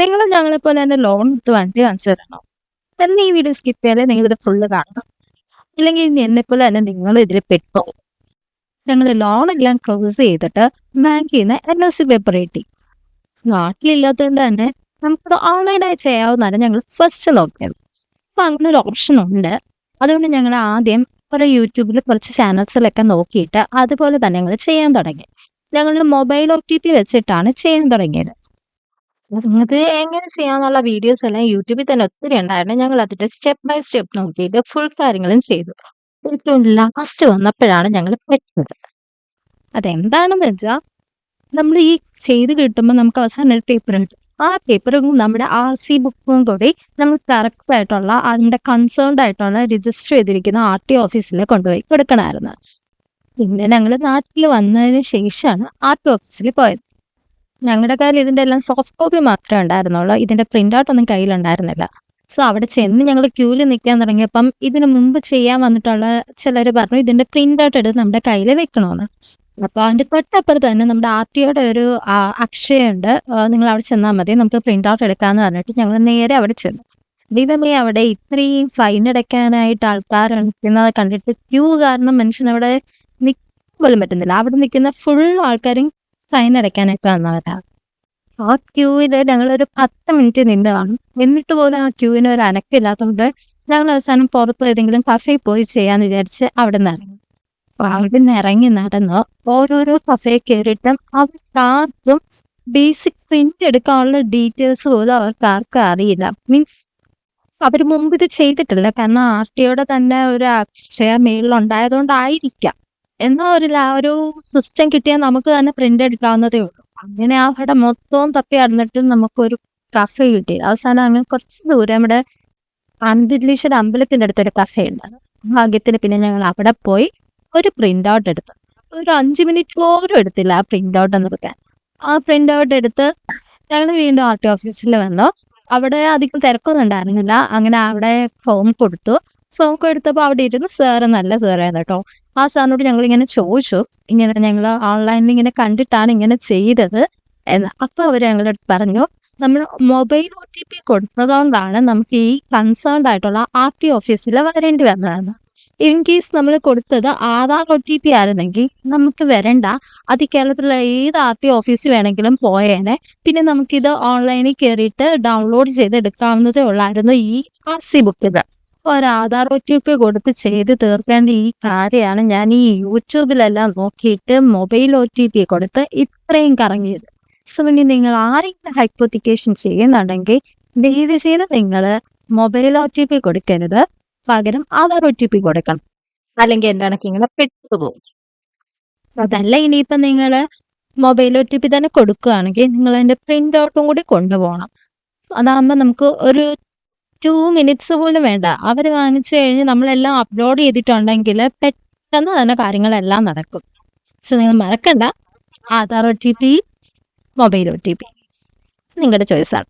നിങ്ങൾ ഞങ്ങളെ പോലെ തന്നെ ലോൺ എടുത്ത് വണ്ടി വാങ്ങിച്ചു തരണം? എന്നാൽ ഈ വീഡിയോ സ്കിപ്പ് ചെയ്യാതെ നിങ്ങൾ ഇത് ഫുള്ള് കാണണം ഇല്ലെങ്കിൽ എന്നെ പോലെ തന്നെ നിങ്ങൾ ഇതിൽ പെട്ടോ? ഞങ്ങൾ ലോൺ എല്ലാം ക്ലോസ് ചെയ്തിട്ട് ബാങ്കിൽ നിന്ന് എൻ ഒ സി പേപ്പർ കിട്ടി. നാട്ടിലില്ലാത്തതുകൊണ്ട് തന്നെ നമുക്കത് ഓൺലൈനായി ചെയ്യാവുന്നതാണ് ഞങ്ങൾ ഫസ്റ്റ് നോക്കിയത്. അപ്പൊ അങ്ങനെ ഒരു ഓപ്ഷൻ ഉണ്ട്. അതുകൊണ്ട് ഞങ്ങൾ ആദ്യം കുറെ യൂട്യൂബിൽ കുറച്ച് ചാനൽസിലൊക്കെ നോക്കിയിട്ട് അതുപോലെ തന്നെ ഞങ്ങൾ ചെയ്യാൻ തുടങ്ങി. ഞങ്ങൾ മൊബൈൽ ഒ ടി പി വെച്ചിട്ടാണ് ചെയ്യാൻ തുടങ്ങിയത്. അത് എങ്ങനെ ചെയ്യാന്നുള്ള വീഡിയോസ് എല്ലാം യൂട്യൂബിൽ തന്നെ ഒത്തിരി ഉണ്ടായിരുന്നു. ഞങ്ങൾ അതിന്റെ സ്റ്റെപ്പ് ബൈ സ്റ്റെപ്പ് നോക്കിയിട്ട് ഫുൾ കാര്യങ്ങളും ചെയ്തു. ഏറ്റവും ലാസ്റ്റ് വന്നപ്പോഴാണ് ഞങ്ങൾ പെട്ടത് അതെന്താണെന്ന് വെച്ചാൽ നമ്മൾ ഈ ചെയ്ത് കിട്ടുമ്പോൾ നമുക്ക് അവസാനം ഒരു പേപ്പർ കിട്ടും. ആ പേപ്പറും നമ്മുടെ ആർ സി ബുക്കും കൂടി നമ്മൾ കറക്റ്റ് ആയിട്ടുള്ള അതിന്റെ കൺസേൺഡ് ആയിട്ടുള്ള രജിസ്റ്റർ ചെയ്തിരിക്കുന്ന ആർ ടി ഓഫീസിൽ കൊണ്ടുപോയി കൊടുക്കണമായിരുന്നു. പിന്നെ ഞങ്ങൾ നാട്ടിൽ വന്നതിന് ശേഷമാണ് ആർ ടി ഓഫീസിൽ പോയത്. ഞങ്ങളുടെ കയ്യിൽ ഇതിന്റെ എല്ലാം സോഫ്റ്റ് കോപ്പി മാത്രമേ ഉണ്ടായിരുന്നുള്ളൂ. ഇതിന്റെ പ്രിന്റ് ഔട്ട് ഒന്നും കയ്യിലുണ്ടായിരുന്നില്ല. സോ അവിടെ ചെന്ന് ഞങ്ങൾ ക്യൂവിൽ നിൽക്കാൻ തുടങ്ങിയപ്പം ഇതിനു മുമ്പ് ചെയ്യാൻ വന്നിട്ടുള്ള ചിലർ പറഞ്ഞു ഇതിന്റെ പ്രിന്റ് ഔട്ട് എടുത്ത് നമ്മുടെ കയ്യിൽ വെക്കണമെന്ന് അപ്പൊ അതിന്റെ തൊട്ടപ്പുറത്ത് തന്നെ നമ്മുടെ ആർ ടിയുടെ ഒരു ആ, അക്ഷയുണ്ട്. നിങ്ങൾ അവിടെ ചെന്നാൽ മതി നമുക്ക് പ്രിന്റ് ഔട്ട് എടുക്കാന്ന് പറഞ്ഞിട്ട് ഞങ്ങൾ നേരെ അവിടെ ചെന്നു. ദൈവമേ അവിടെ ഇത്രയും ഫൈൻ അടയ്ക്കാനായിട്ട് ആൾക്കാർ നിൽക്കുന്നത് കണ്ടിട്ട് ക്യൂ കാരണം മനുഷ്യൻ അവിടെ നിൽക്കാൻ പോലും പറ്റുന്നില്ല. അവിടെ നിൽക്കുന്ന ഫുൾ ആൾക്കാരും ഫൈൻ അടയ്ക്കാനായിട്ട് വന്നവരാണ് ആ ക്യൂവിൽ ഞങ്ങൾ ഒരു പത്ത് മിനിറ്റ് നിന്നതാണ് എന്നിട്ട് പോലും ആ ക്യൂവിന് ഒരു അനക്കില്ലാത്തതുകൊണ്ട് ഞങ്ങൾ അവസാനം പുറത്ത് ഏതെങ്കിലും കഫയിൽ പോയി ചെയ്യാന്ന് വിചാരിച്ച് അവിടെ നിന്ന് ഇറങ്ങി. അപ്പൊ അവിടെ നിന്ന് ഇറങ്ങി നടന്ന് ഓരോരോ കഫയിൽ കയറിയിട്ടും അവർക്കാർക്കും ബേസിക് പ്രിന്റ് എടുക്കാനുള്ള ഡീറ്റെയിൽസ് പോലും അവർക്ക് ആർക്കും അറിയില്ല. മീൻസ് അവർ മുമ്പ് ഇത് ചെയ്തിട്ടില്ല. കാരണം ആർ ടിയുടെ തന്നെ ഒരു അക്ഷയ മേളിലുണ്ടായതുകൊണ്ടായിരിക്കാം എന്നാ ഒരു ഒരു സിസ്റ്റം കിട്ടിയാൽ നമുക്ക് തന്നെ പ്രിന്റ് എടുക്കാവുന്നതേ ഉള്ളൂ. അങ്ങനെ അവിടെ മൊത്തവും തപ്പി നടന്നിട്ട് നമുക്കൊരു കഫേ കിട്ടി. അവസാനം അങ്ങനെ കുറച്ച് ദൂരം നമ്മുടെ അന്തരീക്ഷയുടെ അമ്പലത്തിന്റെ അടുത്തൊരു കഫേ ഉണ്ട്. ഭാഗ്യത്തിന് പിന്നെ ഞങ്ങൾ അവിടെ പോയി ഒരു പ്രിന്റ് ഔട്ട് എടുത്തു. ഒരു അഞ്ച് മിനിറ്റ് പോലും എടുത്തില്ല ആ പ്രിന്റ് ഔട്ട് എന്ന് പറയാൻ ആ പ്രിന്റ് ഔട്ട് എടുത്ത് ഞങ്ങൾ വീണ്ടും ആർ ടി ഓഫീസിൽ വന്നു. അവിടെ അധികം തിരക്കൊന്നും ഉണ്ടായിരുന്നില്ല. അങ്ങനെ അവിടെ ഫോം കൊടുത്തു. ഫോം എടുത്തപ്പോൾ അവിടെ ഇരുന്ന് സാറ് നല്ല സാറായിരുന്നു കേട്ടോ. ആ സാറിനോട് ഞങ്ങൾ ഇങ്ങനെ ചോദിച്ചു. ഇങ്ങനെ ഞങ്ങൾ ഓൺലൈനിൽ ഇങ്ങനെ കണ്ടിട്ടാണ് ഇങ്ങനെ ചെയ്തത്. എന്ന് അപ്പൊ അവർ ഞങ്ങളുടെ പറഞ്ഞു നമ്മൾ മൊബൈൽ ഒ ടി പി കൊടുത്തതുകൊണ്ടാണ് നമുക്ക് ഈ കൺസേൺഡ് ആയിട്ടുള്ള ആർ ടി ഓഫീസിൽ വരേണ്ടി വന്നതെന്ന്. ഇൻ കേസ് നമ്മൾ കൊടുത്തത് ആധാർ ഒ ടി പി ആയിരുന്നെങ്കിൽ നമുക്ക് വരണ്ട. അത് കേരളത്തിലെ ഏത് ആർ ടി ഓഫീസിൽ വേണമെങ്കിലും പോയേനെ. പിന്നെ നമുക്കിത് ഓൺലൈനിൽ കയറിയിട്ട് ഡൗൺലോഡ് ചെയ്ത് എടുക്കാവുന്നതേ ഉള്ളായിരുന്നു ഈ ആർ സി ബുക്കുകൾ ഒരു ആധാർ ഒ ടി പി കൊടുത്ത് ചെയ്ത് തീർക്കേണ്ട ഈ കാര്യമാണ് ഞാൻ ഈ യൂട്യൂബിലെല്ലാം നോക്കിയിട്ട് മൊബൈൽ ഒ ടി പി കൊടുത്ത് ഇത്രയും കറങ്ങിയത്. സോ ഇനി നിങ്ങൾ ആരെങ്കിലും ഹൈപ്പോത്തിക്കേഷൻ ചെയ്യുന്നുണ്ടെങ്കിൽ ദയവ് ചെയ്ത് നിങ്ങൾ മൊബൈൽ ഒ ടി പി കൊടുക്കരുത്. പകരം ആധാർ ഒ ടി പി കൊടുക്കണം. അല്ലെങ്കിൽ എന്താണ് നിങ്ങൾ പെട്ടുപോകും അതല്ല ഇനിയിപ്പം നിങ്ങൾ മൊബൈൽ ഒ ടി പി തന്നെ കൊടുക്കുകയാണെങ്കിൽ നിങ്ങൾ അതിന്റെ പ്രിന്റ് ഔട്ടും കൂടി കൊണ്ടുപോകണം. അതാകുമ്പോൾ നമുക്ക് ഒരു ടു മിനിറ്റ്സ് പോലും വേണ്ട. അവർ വാങ്ങിച്ചു കഴിഞ്ഞ് നമ്മളെല്ലാം അപ്ലോഡ് ചെയ്തിട്ടുണ്ടെങ്കിൽ പെട്ടെന്ന് തന്നെ കാര്യങ്ങളെല്ലാം നടക്കും. സോ നിങ്ങൾ മറക്കണ്ട. Aadhaar O T P mobile O T P നിങ്ങളുടെ ചോയ്സാണ്